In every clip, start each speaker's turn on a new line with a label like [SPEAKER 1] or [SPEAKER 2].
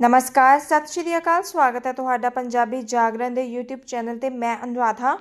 [SPEAKER 1] ਨਮਸਕਾਰ, ਸਤਿ ਸ਼੍ਰੀ ਅਕਾਲ, ਸਵਾਗਤ ਹੈ ਤੁਹਾਡਾ ਪੰਜਾਬੀ ਜਾਗਰਣ ਦੇ YouTube ਚੈਨਲ ਤੇ ਮੈਂ ਅਨੁਰਾਧਾ।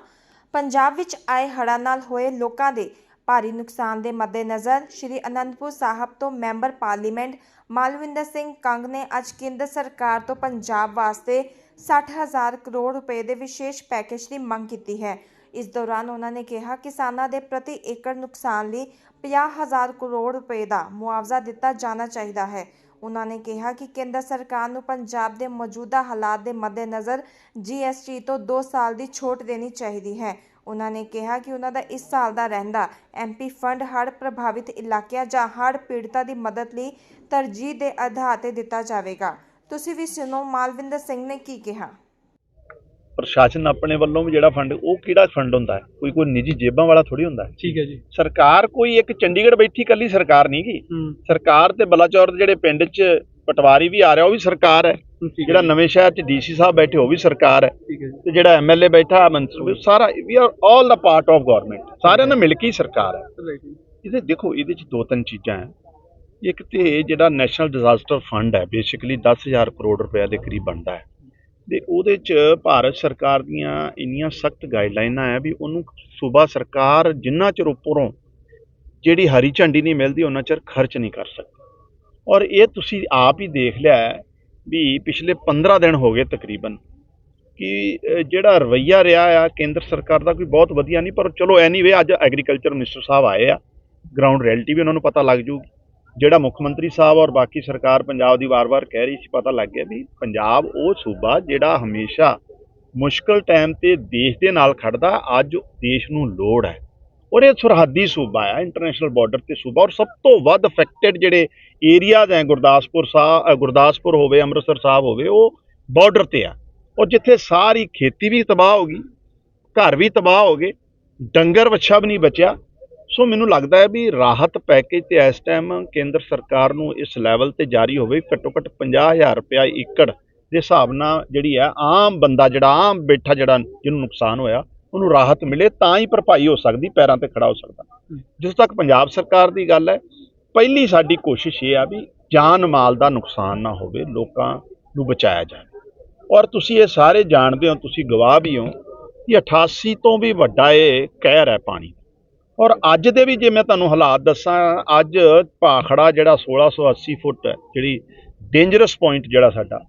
[SPEAKER 1] ਪੰਜਾਬ ਵਿੱਚ ਆਏ ਹੜ੍ਹਾਂ ਨਾਲ ਹੋਏ ਲੋਕਾਂ ਦੇ ਭਾਰੀ ਨੁਕਸਾਨ ਦੇ ਮੱਦੇਨਜ਼ਰ ਸ਼੍ਰੀ ਅਨੰਦਪੁਰ ਸਾਹਿਬ ਤੋਂ ਮੈਂਬਰ ਪਾਰਲੀਮੈਂਟ ਮਾਲਵਿੰਦਰ ਸਿੰਘ ਕੰਗ ਨੇ ਅੱਜ ਕੇਂਦਰ ਸਰਕਾਰ ਤੋਂ ਪੰਜਾਬ ਵਾਸਤੇ 60000 ਕਰੋੜ ਰੁਪਏ ਦੇ ਵਿਸ਼ੇਸ਼ ਪੈਕੇਜ ਦੀ ਮੰਗ ਕੀਤੀ ਹੈ। ਇਸ ਦੌਰਾਨ ਉਹਨਾਂ ਨੇ ਕਿਹਾ, ਕਿਸਾਨਾਂ ਦੇ ਪ੍ਰਤੀ ਏਕੜ ਨੁਕਸਾਨ ਲਈ 50000 ਕਰੋੜ ਰੁਪਏ ਦਾ ਮੁਆਵਜ਼ਾ ਦਿੱਤਾ ਜਾਣਾ ਚਾਹੀਦਾ ਹੈ। ਉਹਨਾਂ ਨੇ ਕਿਹਾ ਕਿ ਕੇਂਦਰ ਸਰਕਾਰ ਨੂੰ ਪੰਜਾਬ ਦੇ ਮੌਜੂਦਾ ਹਾਲਾਤ ਦੇ ਮੱਦੇਨਜ਼ਰ ਜੀਐਸਟੀ ਤੋਂ 2 ਸਾਲ ਦੀ ਛੋਟ ਦੇਣੀ ਚਾਹੀਦੀ ਹੈ। ਉਹਨਾਂ ਨੇ ਕਿਹਾ ਕਿ ਉਹਨਾਂ ਦਾ ਇਸ ਸਾਲ ਦਾ ਰਹਿੰਦਾ ਐਮਪੀ ਫੰਡ ਹੜ੍ਹ ਪ੍ਰਭਾਵਿਤ ਇਲਾਕਿਆਂ ਜਾਂ ਹੜ੍ਹ ਪੀੜਤਾਂ ਦੀ ਮਦਦ ਲਈ ਤਰਜੀਹ ਦੇ ਆਧਾਰ ਤੇ ਦਿੱਤਾ ਜਾਵੇਗਾ। ਤੁਸੀਂ ਵੀ ਸੁਣੋ, ਮਾਲਵਿੰਦਰ ਸਿੰਘ ਨੇ ਕੀ ਕਿਹਾ।
[SPEAKER 2] ਪ੍ਰਸ਼ਾਸਨ ਆਪਣੇ ਵੱਲੋਂ ਵੀ ਜਿਹੜਾ ਫੰਡ ਉਹ ਕਿਹੜਾ ਫੰਡ ਹੁੰਦਾ ਹੈ? ਕੋਈ ਕੋਈ ਨਿੱਜੀ ਜੇਬਾਂ ਵਾਲਾ ਥੋੜੀ ਹੁੰਦਾ ਹੈ?
[SPEAKER 3] ਠੀਕ ਹੈ ਜੀ।
[SPEAKER 2] ਸਰਕਾਰ ਕੋਈ ਇੱਕ ਚੰਡੀਗੜ੍ਹ ਬੈਠੀ ਕੱਲੀ ਸਰਕਾਰ ਨਹੀਂ ਗੀ।
[SPEAKER 3] ਹੂੰ।
[SPEAKER 2] ਸਰਕਾਰ ਤੇ ਬਲਾਚੌਰ ਦੇ ਜਿਹੜੇ ਪਿੰਡ 'ਚ ਪਟਵਾਰੀ ਵੀ ਆ ਰਿਹਾ ਉਹ ਵੀ ਸਰਕਾਰ ਹੈ। ਜਿਹੜਾ ਨਵੇਂ ਸ਼ਹਿਰ 'ਚ ਡੀਸੀ ਸਾਹਿਬ ਬੈਠੇ ਉਹ ਵੀ ਸਰਕਾਰ ਹੈ। ਤੇ ਜਿਹੜਾ ਐਮਐਲਏ ਬੈਠਾ ਮੰਤਰੀ ਵੀ ਸਾਰਾ we are all the part of government ਸਾਰਿਆਂ ਨਾਲ ਮਿਲ ਕੇ ਹੀ ਸਰਕਾਰ ਹੈ। ਇਹਦੇ ਦੇਖੋ ਇਹਦੇ 'ਚ ਦੋ ਤਿੰਨ ਚੀਜ਼ਾਂ ਹੈ। ਇੱਕ ਤੇ ਜਿਹੜਾ ਨੈਸ਼ਨਲ ਡਿਜ਼ਾਸਟਰ ਫੰਡ ਹੈ ਬੇਸਿਕਲੀ 10000 ਕਰੋੜ ਰੁਪਏ ਦੇ ਕਰੀਬ ਬਣਦਾ ਹੈ। ਤੇ ਉਹਦੇ 'ਚ ਭਾਰਤ ਸਰਕਾਰ ਦੀਆਂ ਇੰਨੀਆਂ ਸਖਤ ਗਾਈਡਲਾਈਨਾਂ ਆ ਵੀ ਉਹਨੂੰ ਸੂਬਾ ਸਰਕਾਰ ਜਿੰਨਾ ਚਿਰ ਉੱਪਰੋਂ ਜਿਹੜੀ ਹਰੀ ਝੰਡੀ ਨਹੀਂ ਮਿਲਦੀ ਉਹਨਾਂ ਚਿਰ ਖਰਚ ਨਹੀਂ ਕਰ ਸਕਦੀ। ਔਰ ਇਹ ਤੁਸੀਂ ਆਪ ਹੀ ਦੇਖ ਲਿਆ ਵੀ ਪਿਛਲੇ 15 ਦਿਨ ਹੋ ਗਏ ਤਕਰੀਬਨ ਕਿ ਜਿਹੜਾ ਰਵਈਆ ਰਿਹਾ ਆ, ਕੇਂਦਰ ਸਰਕਾਰ ਦਾ ਕੋਈ ਬਹੁਤ ਵਧੀਆ ਨਹੀਂ, ਪਰ ਚਲੋ ਐਨੀਵੇ ਅੱਜ ਐਗਰੀਕਲਚਰ ਮਿਨਿਸਟਰ ਸਾਹਿਬ ਆਏ ਆ ਗਰਾਊਂਡ ਰਿਐਲਿਟੀ ਵੀ ਉਹਨਾਂ ਨੂੰ ਪਤਾ ਲੱਗ ਜੂਗੀ ਜਿਹੜਾ ਮੁੱਖ ਮੰਤਰੀ ਸਾਹਿਬ ਔਰ ਬਾਕੀ ਸਰਕਾਰ ਪੰਜਾਬ ਦੀ ਵਾਰ-ਵਾਰ ਕਹਿ ਰਹੀ ਸੀ, ਪਤਾ ਲੱਗ ਗਿਆ ਵੀ ਪੰਜਾਬ ਉਹ ਸੂਬਾ ਜਿਹੜਾ ਹਮੇਸ਼ਾ ਮੁਸ਼ਕਲ ਟਾਈਮ ਤੇ ਦੇਸ਼ ਦੇ ਨਾਲ ਖੜਦਾ, ਅੱਜ ਦੇਸ਼ ਨੂੰ ਲੋੜ ਹੈ। ਔਰ ਇਹ ਸਰਹੱਦੀ ਸੂਬਾ ਹੈ ਇੰਟਰਨੈਸ਼ਨਲ ਬਾਰਡਰ ਤੇ ਸੂਬਾ, ਔਰ ਸਭ ਤੋਂ ਵੱਧ ਅਫੈਕਟਡ ਜਿਹੜੇ ਏਰੀਆਜ਼ ਹੈ, ਗੁਰਦਾਸਪੁਰ ਸਾਹਿਬ ਗੁਰਦਾਸਪੁਰ ਹੋਵੇ, ਅੰਮ੍ਰਿਤਸਰ ਸਾਹਿਬ ਹੋਵੇ, ਉਹ ਬਾਰਡਰ ਤੇ ਆ। ਔਰ ਜਿੱਥੇ ਸਾਰੀ ਖੇਤੀ ਵੀ ਤਬਾਹ ਹੋ ਗਈ, ਘਰ ਵੀ ਤਬਾਹ ਹੋ ਗਏ, ਡੰਗਰ ਵੱਛਾ ਵੀ ਨਹੀਂ ਬਚਿਆ ਸੋ ਮੈਨੂੰ ਲੱਗਦਾ ਹੈ ਵੀ ਰਾਹਤ ਪੈਕੇਜ ਤੇ ਇਸ ਟਾਈਮ ਕੇਂਦਰ ਸਰਕਾਰ ਨੂੰ ਇਸ ਲੈਵਲ ਤੇ ਜਾਰੀ ਹੋਵੇ ਘੱਟੋ ਘੱਟ 50000 ਰੁਪਇਆ ਏਕੜ ਦੇ ਹਿਸਾਬ ਨਾਲ ਜਿਹੜੀ ਹੈ, ਆਮ ਬੰਦਾ ਜਿਹੜਾ, ਆਮ ਬੈਠਾ ਜਿਹੜਾ ਜਿਹਨੂੰ ਨੁਕਸਾਨ ਹੋਇਆ, ਉਹਨੂੰ ਰਾਹਤ ਮਿਲੇ ਤਾਂ ਹੀ ਭਰਪਾਈ ਹੋ ਸਕਦੀ, ਪੈਰਾਂ ਤੇ ਖੜਾ ਹੋ ਸਕਦਾ। ਜਿਸ ਤੱਕ ਪੰਜਾਬ ਸਰਕਾਰ ਦੀ ਗੱਲ ਹੈ, ਪਹਿਲੀ ਸਾਡੀ ਕੋਸ਼ਿਸ਼ ਇਹ ਆ ਵੀ ਜਾਨ ਮਾਲ ਦਾ ਨੁਕਸਾਨ ਨਾ ਹੋਵੇ, ਲੋਕਾਂ ਨੂੰ ਬਚਾਇਆ ਜਾਵੇ। ਔਰ ਤੁਸੀਂ ਇਹ ਸਾਰੇ ਜਾਣਦੇ ਹੋ, ਤੁਸੀਂ ਗਵਾਹ ਵੀ ਹੋ ਕਿ 88 ਤੋਂ ਵੀ ਵੱਡਾ ਇਹ ਕਹਿਰ ਹੈ ਪਾਣੀ ਔਰ ਅੱਜ ਦੇ ਵੀ ਜੇ ਮੈਂ ਤੁਹਾਨੂੰ ਹਾਲਾਤ ਦੱਸਾਂ ਅੱਜ ਭਾਖੜਾ ਜਿਹੜਾ 1680 ਫੁੱਟ ਹੈ ਜਿਹੜੀ ਡੇਂਜਰਸ ਪੁਆਇੰਟ ਜਿਹੜਾ ਸਾਡਾ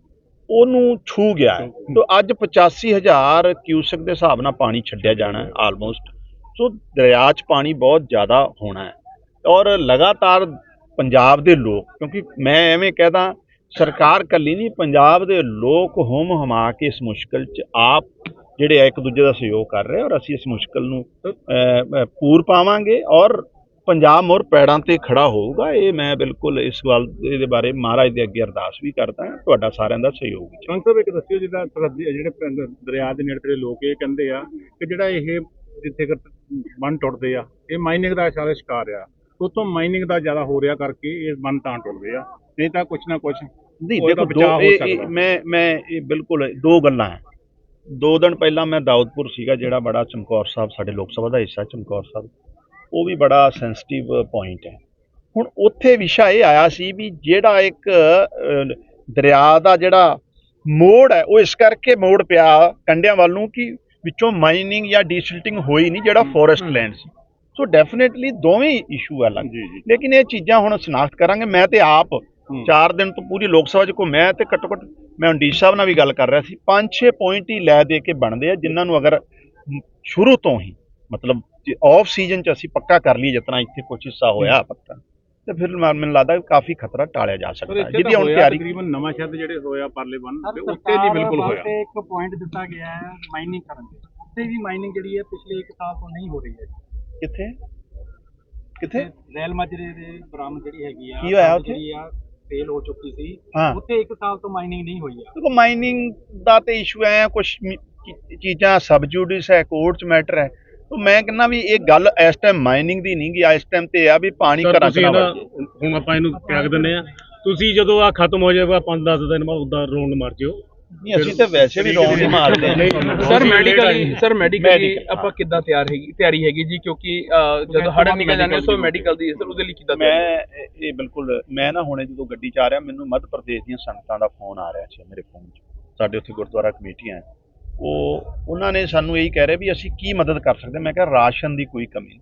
[SPEAKER 2] ਉਹਨੂੰ ਛੂ ਗਿਆ ਹੈ। ਤੋ ਅੱਜ 85000 ਕਿਊਸਕ ਦੇ ਹਿਸਾਬ ਨਾਲ ਪਾਣੀ ਛੱਡਿਆ ਜਾਣਾ ਹੈ ਆਲਮੋਸਟ ਸੋ ਦਰਿਆ 'ਚ ਪਾਣੀ ਬਹੁਤ ਜ਼ਿਆਦਾ ਹੋਣਾ ਹੈ। ਔਰ ਲਗਾਤਾਰ ਪੰਜਾਬ ਦੇ ਲੋਕ ਕਿਉਂਕਿ ਮੈਂ ਐਵੇਂ ਕਹਦਾ ਸਰਕਾਰ ਕੱਲੀ ਨਹੀਂ ਪੰਜਾਬ ਦੇ ਲੋਕ ਹੁਮ ਹਮਾ ਕੇ ਇਸ ਮੁਸ਼ਕਲ 'ਚ ਆਪ ਜਿਹੜੇ ਆ ਇੱਕ ਦੂਜੇ ਦਾ ਸਹਿਯੋਗ ਕਰ ਰਹੇ ਔਰ ਅਸੀਂ ਇਸ ਮੁਸ਼ਕਲ ਨੂੰ ਪੂਰ ਪਾਵਾਂਗੇ ਔਰ ਪੰਜਾਬ ਮੋਰ ਪੈੜਾਂ ਤੇ ਖੜਾ ਹੋਊਗਾ। ਇਹ ਮੈਂ ਬਿਲਕੁਲ ਇਸ ਗੱਲ ਦੇ ਬਾਰੇ ਮਹਾਰਾਜ ਦੇ ਅੱਗੇ ਅਰਦਾਸ ਵੀ ਕਰਦਾ ਹਾਂ। ਤੁਹਾਡਾ ਸਾਰਿਆਂ ਦਾ ਸਹਿਯੋਗ
[SPEAKER 3] ਚੰਗ ਸਾਹਿਬ ਇੱਕ ਦੱਸਿਓ ਜਿੱਦਾਂ ਸਰਹੱਦੀ ਜਿਹੜੇ ਦਰਿਆ ਦੇ ਨੇੜੇ ਲੋਕ ਇਹ ਕਹਿੰਦੇ ਆ ਕਿ ਜਿਹੜਾ ਇਹ ਜਿੱਥੇ ਕਰ ਬੰਨ ਟੁੱਟਦੇ ਆ ਇਹ ਮਾਈਨਿੰਗ ਦਾ ਸਾਰੇ ਸ਼ਿਕਾਰ ਆ। ਉਤੋਂ ਮਾਈਨਿੰਗ ਦਾ ਜ਼ਿਆਦਾ ਹੋ ਰਿਹਾ ਕਰਕੇ ਇਹ ਬੰਨ ਤਾਂ ਟੁੱਟਦੇ ਆ। ਨਹੀਂ ਤਾਂ ਕੁਛ ਨਾ ਕੁਛ
[SPEAKER 2] ਨਹੀਂ ਦੇਖੋ ਦੋ ਮੈਂ ਮੈਂ ਇਹ ਬਿਲਕੁਲ ਦੋ ਗੱਲਾਂ ਹੈ। ਦੋ ਦਿਨ ਪਹਿਲਾਂ ਮੈਂ ਦਾਊਦਪੁਰ ਸੀਗਾ ਜਿਹੜਾ ਬੜਾ ਚਮਕੌਰ ਸਾਹਿਬ ਸਾਡੇ ਲੋਕ ਸਭਾ ਦਾ ਹਿੱਸਾ ਚਮਕੌਰ ਸਾਹਿਬ। ਉਹ ਵੀ ਬੜਾ ਸੈਂਸਿਟਿਵ ਪੁਆਇੰਟ ਹੈ। ਹੁਣ ਉੱਥੇ ਵਿਸ਼ਾ ਇਹ ਆਇਆ ਸੀ ਵੀ ਜਿਹੜਾ ਇੱਕ ਦਰਿਆ ਦਾ ਜਿਹੜਾ ਮੋੜ ਹੈ ਉਹ ਇਸ ਕਰਕੇ ਮੋੜ ਪਿਆ ਕੰਢਿਆਂ ਵੱਲ ਨੂੰ ਕਿ ਵਿੱਚੋਂ ਮਾਈਨਿੰਗ ਜਾਂ ਡੀਸਿਲਟਿੰਗ ਹੋਈ ਨਹੀਂ ਜਿਹੜਾ ਫੋਰੈਸਟ ਲੈਂਡ ਸੀ। ਸੋ ਡੈਫੀਨਿਟਲੀ ਦੋਵੇਂ ਇਸ਼ੂ ਅਲੱਗ। ਲੇਕਿਨ ਇਹ ਚੀਜ਼ਾਂ ਹੁਣ ਸ਼ਨਾਖਤ ਕਰਾਂਗੇ। ਮੈਂ ਤੇ ਆਪ ਚਾਰ ਦਿਨ ਤੋਂ ਪੂਰੀ ਲੋਕ ਸਭਾ 'ਚ ਘੁੰਮਿਆ ਤੇ ਘੱਟੋ ਘੱਟ ਮੈਂ ਡੀ ਸਾਹਿਬ ਨਾਲ ਵੀ ਗੱਲ ਕਰ ਰਿਹਾ ਸੀ। ਪੰਜ ਛੇ ਪੁਆਇੰਟ ਹੀ ਲੈ ਦੇ ਕੇ ਬਣਦੇ ਆ ਜਿਨ੍ਹਾਂ ਨੂੰ ਅਗਰ ਸ਼ੁਰੂ ਤੋਂ ਹੀ ਮਤਲਬ ਆਫ ਸੀਜ਼ਨ 'ਚ ਅਸੀਂ ਪੱਕਾ ਕਰ ਲਈਏ ਜਿਤਨਾ ਇੱਥੇ ਕੁਛ ਹਿੱਸਾ ਹੋਇਆ ਪੱਕਾ ਤੇ ਫਿਰ ਮੈਨੂੰ ਲੱਗਦਾ ਕਾਫੀ ਖਤਰਾ ਟਾਲਿਆ ਜਾ ਸਕਦਾ ਹੈ। ਜਿਹਦੀ ਹੁਣ ਤਿਆਰੀ
[SPEAKER 3] ਤਕਰੀਬਨ ਨਵਾਂ ਸ਼ਹਿਰ ਜਿਹੜੇ ਹੋਇਆ ਪਰਲੇ ਬੰਨ ਤੇ ਉੱਤੇ ਨਹੀਂ ਬਿਲਕੁਲ ਹੋਇਆ।
[SPEAKER 4] ਤੇ ਇੱਕ ਪੁਆਇੰਟ ਦਿੱਤਾ ਗਿਆ ਹੈ ਮਾਈਨਿੰਗ ਕਰਨ ਦੇ। ਉੱਤੇ ਵੀ ਮਾਈਨਿੰਗ ਜਿਹੜੀ ਹੈ ਪਿਛਲੇ 1 ਸਾਲ ਤੋਂ ਨਹੀਂ ਹੋ ਰਹੀ ਹੈ।
[SPEAKER 2] ਕਿੱਥੇ? ਕਿੱਥੇ?
[SPEAKER 4] ਰੈਲ ਮਾਜਰੇ ਦੇ ਬਰਾਮਦ ਜਿਹੜੀ ਹੈਗੀ ਆ
[SPEAKER 2] ਕੀ ਹੋਇਆ ਉੱਥੇ?
[SPEAKER 4] ਫੇਲ ਹੋ ਚੁੱਕੀ ਸੀ।
[SPEAKER 2] ਹਾਂ।
[SPEAKER 4] ਉੱਤੇ 1 ਸਾਲ ਤੋਂ ਮਾਈਨਿੰਗ ਨਹੀਂ ਹੋਈ ਆ।
[SPEAKER 2] ਦੇਖੋ ਮਾਈਨਿੰਗ ਦਾ ਤੇ ਇਸ਼ੂ ਹੈ ਕੁਝ ਚੀਜ਼ਾਂ ਸਬਜੂਡਿਸ ਹੈ ਕੋਰਟ 'ਚ ਮੈਟਰ ਹੈ। ਤਾਂ ਮੈਂ ਕਹਿੰਦਾ ਵੀ ਇਹ ਗੱਲ ਇਸ ਟਾਈਮ ਮਾਈਨਿੰਗ ਦੀ ਨਹੀਂ ਗੀ ਇਸ ਟਾਈਮ ਤੇ ਇਹ ਆ ਵੀ ਪਾਣੀ
[SPEAKER 5] ਸਰ,
[SPEAKER 2] ਘਰਾਂ 'ਚ
[SPEAKER 5] ਤੁਸੀਂ
[SPEAKER 2] ਨਾ
[SPEAKER 5] ਹੁਣ ਆਪਾਂ ਇਹਨੂੰ ਤਿਆਗ ਦਿੰਦੇ ਆ ਤੁਸੀਂ ਜਦੋਂ ਆ ਖਤਮ ਹੋ ਜਾਏਗਾ 5-10 ਦਿਨ ਬਾਅਦ ਉਦਾਂ ਰੋਣ ਮਰ ਜਿਓ।
[SPEAKER 2] ਨਹੀਂ ਅਸੀਂ ਤਾਂ ਵੈਸੇ ਵੀ ਰੌਂਡ ਹੀ ਮਾਰਦੇ ਹਾਂ।
[SPEAKER 5] ਸਰ ਮੈਡੀਕਲੀ ਸਰ ਮੈਡੀਕਲੀ ਆਪਾਂ ਕਿੱਦਾਂ ਤਿਆਰ ਹੈਗੀ ਤਿਆਰੀ ਹੈਗੀ ਜੀ? ਕਿਉਂਕਿ ਅਹ, ਜਦੋਂ ਹੜ ਨਿਕਲ ਜਾਂਦੇ ਸੋ ਮੈਡੀਕਲ ਦੀ ਸਰ ਉਹਦੇ ਲਈ ਕਿੱਦਾਂ ਤਿਆਰੀ
[SPEAKER 2] ਮੈਂ ਇਹ- ਇਹ ਬਿਲਕੁਲ ਮੈਂ ਨਾ ਹੁਣੇ ਜਦੋਂ ਗੱਡੀ 'ਚ ਆ ਰਿਹਾ ਮੈਨੂੰ ਮੱਧ ਪ੍ਰਦੇਸ਼ ਦੀਆਂ ਸੰਗਤਾਂ ਦਾ ਫੋਨ ਆ ਰਿਹਾ ਸੀ ਮੇਰੇ ਫੋਨ 'ਚ। ਸਾਡੇ ਉੱਥੇ ਗੁਰਦੁਆਰਾ ਕਮੇਟੀਆਂ ਹੈ ਉਹ ਉਹਨਾਂ ਨੇ ਸਾਨੂੰ ਇਹੀ ਕਹਿ ਰਹੇ ਵੀ ਅਸੀਂ ਕੀ ਮਦਦ ਕਰ ਸਕਦੇ ਹਾਂ। ਮੈਂ ਕਿਹਾ ਰਾਸ਼ਨ ਦੀ ਕੋਈ ਕਮੀ ਨਹੀਂ।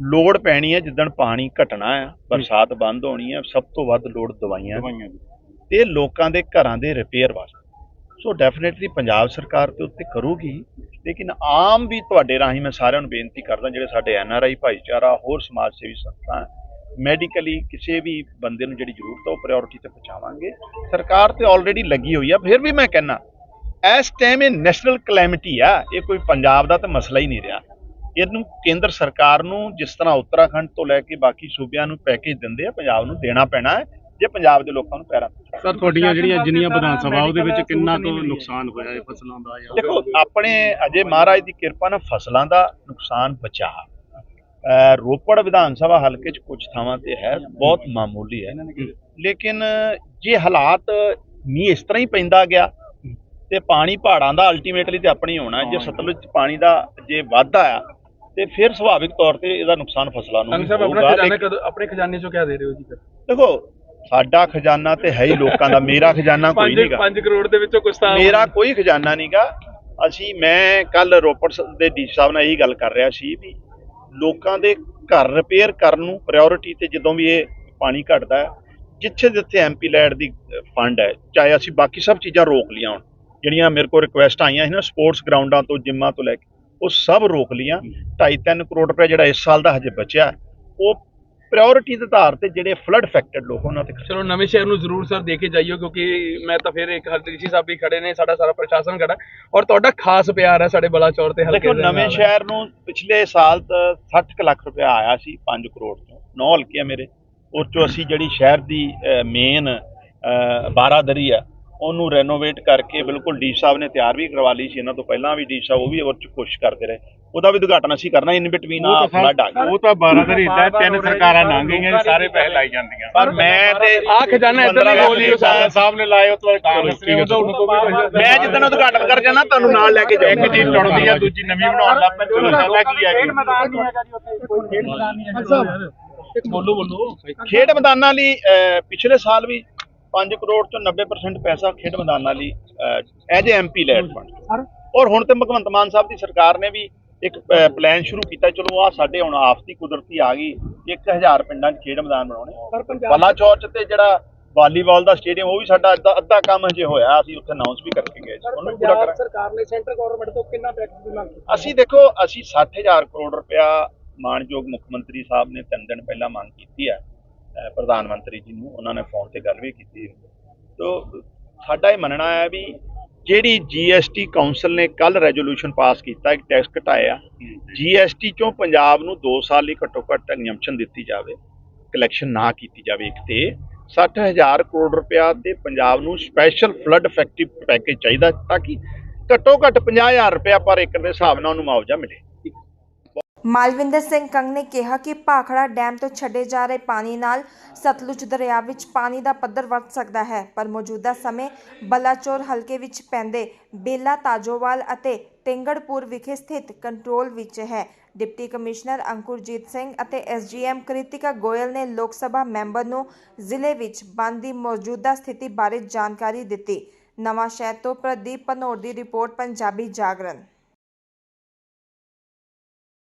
[SPEAKER 2] ਲੋੜ ਪੈਣੀ ਹੈ ਜਿੱਦਣ ਪਾਣੀ ਘਟਣਾ ਹੈ ਬਰਸਾਤ ਬੰਦ ਹੋਣੀ ਹੈ ਸਭ ਤੋਂ ਵੱਧ ਲੋੜ ਦਵਾਈਆਂ। ਦੀ।
[SPEAKER 3] ਦਵਾਈਆਂ ਦੀ।
[SPEAKER 2] ਤੇ ਲੋਕਾਂ ਦੇ ਘਰਾਂ ਦੇ ਰਿਪੇਅਰ ਵਾਸਤੇ। ਸੋ ਡੈਫੀਨਿਟਲੀ ਪੰਜਾਬ ਸਰਕਾਰ ਤੇ ਉੱਤੇ ਕਰੂਗੀ, ਲੇਕਿਨ ਆਮ ਵੀ ਤੁਹਾਡੇ ਰਾਹੀਂ ਮੈਂ ਸਾਰਿਆਂ ਨੂੰ ਬੇਨਤੀ ਕਰਦਾ, ਜਿਹੜੇ ਸਾਡੇ ਐਨ ਆਰ ਆਈ ਭਾਈਚਾਰਾ, ਹੋਰ ਸਮਾਜ ਸੇਵੀ ਸੰਸਥਾ ਮੈਡੀਕਲੀ ਕਿਸੇ ਵੀ ਬੰਦੇ ਨੂੰ ਜਿਹੜੀ ਜ਼ਰੂਰਤ ਹੈ ਉਹ ਪ੍ਰਾਇੋਰਟੀ ਤੇ ਪਹੁੰਚਾਵਾਂਗੇ। ਸਰਕਾਰ ਤੇ ਆਲਰੇਡੀ ਲੱਗੀ ਹੋਈ ਆ, ਫਿਰ ਵੀ ਮੈਂ ਕਹਿੰਨਾ ਇਸ ਟਾਈਮ ਇਹ ਨੈਸ਼ਨਲ ਕਲੈਮਿਟੀ ਆ, ਇਹ ਕੋਈ ਪੰਜਾਬ ਦਾ ਤਾਂ ਮਸਲਾ ਹੀ ਨਹੀਂ ਰਿਹਾ। ਇਹਨੂੰ ਕੇਂਦਰ ਸਰਕਾਰ ਨੂੰ ਜਿਸ ਤਰ੍ਹਾਂ ਉੱਤਰਾਖੰਡ ਤੋਂ ਲੈ ਕੇ ਬਾਕੀ ਸੂਬਿਆਂ ਨੂੰ ਪੈਕੇਜ ਦਿੰਦੇ ਆ, ਪੰਜਾਬ ਨੂੰ ਦੇਣਾ ਪੈਣਾ ਹੈ। ਜੇ ਪੰਜਾਬ ਦੇ ਲੋਕਾਂ ਨੂੰ ਪੈਰਾਂ ਤੇ
[SPEAKER 3] ਸਰ ਤੁਹਾਡੀਆਂ ਜਿਹੜੀਆਂ ਜਿੰਨੀਆਂ ਵਿਧਾਨ ਸਭਾ ਉਹਦੇ ਵਿੱਚ ਕਿੰਨਾ ਕੁ ਨੁਕਸਾਨ ਹੋਇਆ ਹੈ ਫਸਲਾਂ ਦਾ ਜਾਂ
[SPEAKER 2] ਦੇਖੋ ਆਪਣੇ ਅਜੇ ਮਹਾਰਾਜ ਦੀ ਕਿਰਪਾ ਨਾਲ ਫਸਲਾਂ ਦਾ ਨੁਕਸਾਨ ਬਚਾ ਰੋਪੜ ਵਿਧਾਨ ਸਭਾ ਹਲਕੇ 'ਚ ਕੁਝ ਥਾਵਾਂ ਤੇ ਹੈ ਬਹੁਤ ਮਾਮੂਲੀ ਹੈ। ਲੇਕਿਨ ਜੇ ਹਾਲਾਤ ਮੀਂਹ ਇਸ ਤਰ੍ਹਾਂ ਹੀ ਪੈਂਦਾ ਗਿਆ ਤੇ ਪਾਣੀ ਪਹਾੜਾਂ ਦਾ ਅਲਟੀਮੇਟਲੀ ਤੇ ਆਪਣੀ ਹੋਣਾ ਜੇ ਸਤਲੁਜ 'ਚ ਪਾਣੀ ਦਾ ਜੇ ਵਾਧਾ ਆ ਤੇ ਫਿਰ ਸੁਭਾਵਿਕ ਤੌਰ ਤੇ ਇਹਦਾ ਨੁਕਸਾਨ ਫਸਲਾਂ ਨੂੰ ਹੋਊਗਾ।
[SPEAKER 5] ਆਪਣੇ ਖਜ਼ਾਨੇ ਚੋਂ ਕਿਆ ਦੇ ਰਹੇ ਹੋ ਜੀ
[SPEAKER 2] ਦੇਖੋ ਸਾਡਾ ਖਜ਼ਾਨਾ ਤੇ ਹੈ ਹੀ ਲੋਕਾਂ ਦਾ ਮੇਰਾ ਖਜ਼ਾਨਾ ਕੋਈ
[SPEAKER 5] 5
[SPEAKER 2] ਨਹੀਂਗਾ
[SPEAKER 5] 5 ਕਰੋੜ ਦੇ ਵਿੱਚੋਂ ਕੁਝ ਤਾਂ
[SPEAKER 2] ਮੇਰਾ ਕੋਈ ਖਜ਼ਾਨਾ ਨਹੀਂਗਾ ਅਸੀਂ ਮੈਂ ਕੱਲ ਰੋਪੜ ਦੇ ਡੀ ਸਾਹਿਬ ਨਾਲ ਇਹੀ ਗੱਲ ਕਰ ਰਿਹਾ ਸੀ ਵੀ ਲੋਕਾਂ ਦੇ ਘਰ ਰਿਪੇਅਰ ਕਰਨ ਨੂੰ ਪ੍ਰਾਇੋਰਟੀ ਤੇ ਜਦੋਂ ਵੀ ਇਹ ਪਾਣੀ ਘਟਦਾ ਜਿੱਥੇ ਜਿੱਥੇ ਐਮਪੀ ਲੈਡ ਦੀ ਫੰਡ ਹੈ ਚਾਹੇ ਅਸੀਂ ਬਾਕੀ ਸਭ ਚੀਜ਼ਾਂ ਰੋਕ ਲੀਆਂ ਹੁਣ ਜਿਹੜੀਆਂ ਮੇਰੇ ਕੋਲ ਰਿਕੁਐਸਟ ਆਈਆਂ ਸੀ ਨਾ ਸਪੋਰਟਸ ਗਰਾਊਂਡਾਂ ਤੋਂ ਜਿੰਮਾਂ ਤੋਂ ਲੈ ਕੇ ਉਹ ਸਭ ਰੋਕ ਲੀਆਂ 2.5-3 ਕਰੋੜ ਰੁਪਏ ਜਿਹੜਾ ਇਸ ਸਾਲ ਦਾ ਹਜੇ ਬਚਿਆ ਉਹ ਪ੍ਰਾਇੋਰਟੀ ਦੇ ਆਧਾਰ ਤੇ ਜਿਹੜੇ ਫਲੱਡ ਅਫੈਕਟਡ ਲੋਕ ਉਹਨਾਂ ਤੇ
[SPEAKER 5] ਚਲੋ ਨਵੇਂ ਸ਼ਹਿਰ ਨੂੰ ਜ਼ਰੂਰ ਸਰ ਦੇ ਕੇ ਜਾਈਓ ਕਿਉਂਕਿ ਮੈਂ ਤਾਂ ਫਿਰ ਇੱਕ ਹਰਦੀਸੀ ਸਾਹਿਬ ਵੀ ਖੜੇ ਨੇ ਸਾਡਾ ਸਾਰਾ ਪ੍ਰਸ਼ਾਸਨ ਖੜਾ। ਔਰ ਤੁਹਾਡਾ ਖਾਸ ਪਿਆਰ ਹੈ ਸਾਡੇ ਬਲਾਚੌਰ ਤੇ ਹਲਕੇ
[SPEAKER 2] ਦੇਖੋ ਨਵੇਂ। ਸ਼ਹਿਰ ਨੂੰ ਪਿਛਲੇ ਸਾਲ ਤਾਂ 60 ਕੁ ਲੱਖ ਰੁਪਇਆ ਆਇਆ ਸੀ 5 ਕਰੋੜ ਤੋਂ। 9 ਹਲਕੇ ਆ ਮੇਰੇ। ਉਹ ਚੋਂ ਅਸੀਂ ਜਿਹੜੀ ਸ਼ਹਿਰ ਦੀ ਮੇਨ ਬਾਰਾਦਰੀ ਆ ਉਹਨੂੰ ਰੈਨੋਵੇਟ ਕਰਕੇ ਬਿਲਕੁਲ ਡੀ ਸਾਹਿਬ ਨੇ ਤਿਆਰ ਵੀ ਕਰਵਾ ਲਈ ਸੀ ਇਹਨਾਂ ਤੋਂ ਪਹਿਲਾਂ ਵੀ ਡੀ ਸਾਹਿਬ ਉਹ ਵੀ ਉਹ ਚ ਕੋਸ਼ਿਸ਼ ਕਰਦੇ ਰਹੇ। ਉਹਦਾ ਵੀ ਉਦਘਾਟਨ ਅਸੀਂ ਕਰਨਾ ਇਨ ਬਿਟਵੀਨ ਆ ਫਲੱਡ ਆ ਗਿਆ
[SPEAKER 3] ਉਹ ਤਾਂ 12 ਦਾ ਰੀਤਾ ਤਿੰਨ ਸਰਕਾਰਾਂ ਲੰਘ ਗਈਆਂ ਸਾਰੇ ਪੈਸੇ ਲਾਈ ਜਾਂਦੀਆਂ।
[SPEAKER 2] ਪਰ ਮੈਂ ਤੇ
[SPEAKER 5] ਆਹ ਖਜ਼ਾਨਾ ਇੱਧਰ ਵੀ ਬੋਲੀ ਹੋ।
[SPEAKER 3] ਸਾਹਿਬ ਨੇ ਲਾਏ ਤੋਂ ਕਾਂਗਰਸ ਨੇ ਉਦੋਂ ਉਹਨੂੰ ਕੋਈ
[SPEAKER 2] ਮੈਂ ਜਿੱਦਣ ਉਦਘਾਟਨ ਕਰ ਜਾਣਾ ਤੁਹਾਨੂੰ ਨਾਲ ਲੈ ਕੇ ਜਾਊਂਗਾ।
[SPEAKER 3] ਇੱਕ ਚੀਜ਼ ਟੁੱਟਦੀ ਆ ਦੂਜੀ ਨਵੀਂ ਬਣਾਉਣ ਲੱਗ ਪੈਂਦੇ ਉਹ ਸਾਡਾ ਕੀ ਹੈ
[SPEAKER 4] ਖੇਡ ਮੈਦਾਨ ਨਹੀਂ ਹੈਗਾ ਜੀ ਉੱਥੇ। ਕੋਈ ਖੇਡ ਮੈਦਾਨ ਨਹੀਂ ਹੈਗਾ
[SPEAKER 5] ਬੋਲੋ ਬੋਲੋ।
[SPEAKER 2] ਖੇਡ ਮੈਦਾਨਾਂ ਲਈ ਅਹ, ਪਿਛਲੇ ਸਾਲ ਵੀ 5 ਕਰੋੜ ਚੋਂ 90% ਪੈਸਾ ਖੇਡ ਮੈਦਾਨਾਂ ਲਈ ਐਜ ਐਮਪੀ ਲੈਡ ਫੰਡ ਔਰ ਹੁਣ ਤੇ ਭਗਵੰਤ ਮਾਨ ਸਾਹਿਬ ਦੀ ਸਰਕਾਰ ਨੇ ਵੀ ਇੱਕ ਪਲਾਨ ਸ਼ੁਰੂ ਕੀਤਾ ਚਲੋ ਆ ਸਾਡੇ ਹੁਣ ਆਫਤੀ ਕੁਦਰਤੀ ਆ ਗਈ 1000 ਪਿੰਡਾਂ 'ਚ ਖੇਡ ਮੈਦਾਨ ਬਣਾਉਣੇ। ਬਲਾਚੌਰ 'ਚ ਤੇ ਜਿਹੜਾ ਵਾਲੀਬਾਲ ਦਾ ਸਟੇਡੀਅਮ ਉਹ ਵੀ ਸਾਡਾ ਅੱਧਾ ਅੱਧਾ ਕੰਮ ਹਜੇ ਹੋਇਆ ਅਸੀਂ ਉੱਥੇ ਅਨਾਉਂਸ ਵੀ ਕਰਕੇ ਗਏ ਸੀ। ਉਹਨੂੰ ਪੂਰਾ ਕਰਾਂਗੇ।
[SPEAKER 4] ਸਰਕਾਰ ਨੇ ਸੈਂਟਰ ਗਵਰਨਮੈਂਟ ਤੋਂ ਕਿੰਨਾ ਪੈਕੇਜ ਦੀ ਮੰਗ ਕੀਤੀ?
[SPEAKER 2] ਅਸੀਂ ਦੇਖੋ ਅਸੀਂ 60000 ਕਰੋੜ ਰੁਪਇਆ ਮਾਨਯੋਗ ਮੁੱਖ ਮੰਤਰੀ ਸਾਹਿਬ ਨੇ ਤਿੰਨ ਦਿਨ ਪਹਿਲਾਂ ਮੰਗ ਕੀਤੀ ਹੈ। ਪ੍ਰਧਾਨ ਮੰਤਰੀ ਜੀ ਨੂੰ ਉਹਨਾਂ ਨੇ ਫੋਨ ਤੇ ਗੱਲ ਵੀ ਕੀਤੀ। ਤੋ ਸਾਡਾ ਇਹ ਮੰਨਣਾ ਹੈ ਵੀ ਜਿਹੜੀ ਜੀਐਸਟੀ ਕਾਉਂਸਲ ਨੇ ਕੱਲ ਰੈਜ਼ੋਲੂਸ਼ਨ ਪਾਸ ਕੀਤਾ, ਇੱਕ ਟੈਕਸ ਘਟਾਇਆ ਜੀਐਸਟੀ ਚੋਂ ਪੰਜਾਬ ਨੂੰ 2 ਸਾਲ ਲਈ ਘੱਟੋ ਘੱਟ ਐਗਜ਼ੈਂਪਸ਼ਨ ਦਿੱਤੀ ਜਾਵੇ ਕਲੈਕਸ਼ਨ ਨਾ ਕੀਤੀ ਜਾਵੇ ਇੱਕ ਤੇ 60000 ਕਰੋੜ ਰੁਪਇਆ ਤੇ ਪੰਜਾਬ ਨੂੰ ਸਪੈਸ਼ਲ ਫਲੱਡ ਇਫੈਕਟਿਵ ਪੈਕੇਜ ਚਾਹੀਦਾ ਤਾਂ ਕਿ ਘੱਟੋ ਘੱਟ 50000 ਰੁਪਇਆ ਪਰ ਏਕੜ ਦੇ ਹਿਸਾਬ ਨਾਲ ਉਹਨੂੰ ਮੁਆਵਜ਼ਾ ਮਿਲੇ।
[SPEAKER 1] ਮਾਲਵਿੰਦਰ ਸਿੰਘ ਕੰਗ ਨੇ ਕਿਹਾ ਕਿ ਭਾਖੜਾ ਡੈਮ ਤੋਂ ਛੱਡੇ ਜਾ ਰਹੇ ਪਾਣੀ ਨਾਲ ਸਤਲੁਜ ਦਰਿਆ ਵਿੱਚ ਪਾਣੀ ਦਾ ਪੱਧਰ ਵੱਧ ਸਕਦਾ ਹੈ, ਪਰ ਮੌਜੂਦਾ ਸਮੇਂ ਬਲਾਚੌਰ ਹਲਕੇ ਵਿੱਚ ਪੈਂਦੇ ਬੇਲਾ ਤਾਜੋਵਾਲ ਅਤੇ ਟਿੰਗੜਪੁਰ ਵਿਖੇ ਸਥਿਤ ਕੰਟਰੋਲ ਵਿੱਚ ਹੈ। ਡਿਪਟੀ ਕਮਿਸ਼ਨਰ ਅੰਕੁਰਜੀਤ ਸਿੰਘ ਅਤੇ ਐਸਜੀਐਮ ਕ੍ਰਿਤਿਕਾ ਗੋਇਲ ਨੇ ਲੋਕ ਸਭਾ ਮੈਂਬਰ ਨੂੰ ਜ਼ਿਲ੍ਹੇ ਵਿੱਚ ਬੰਦ ਦੀ ਮੌਜੂਦਾ ਸਥਿਤੀ ਬਾਰੇ ਜਾਣਕਾਰੀ ਦਿੱਤੀ। ਨਵਾਂ ਸ਼ਹਿਰ ਤੋਂ ਪ੍ਰਦੀਪ ਪਨੋਰ ਦੀ ਰਿਪੋਰਟ, ਪੰਜਾਬੀ ਜਾਗਰਣ।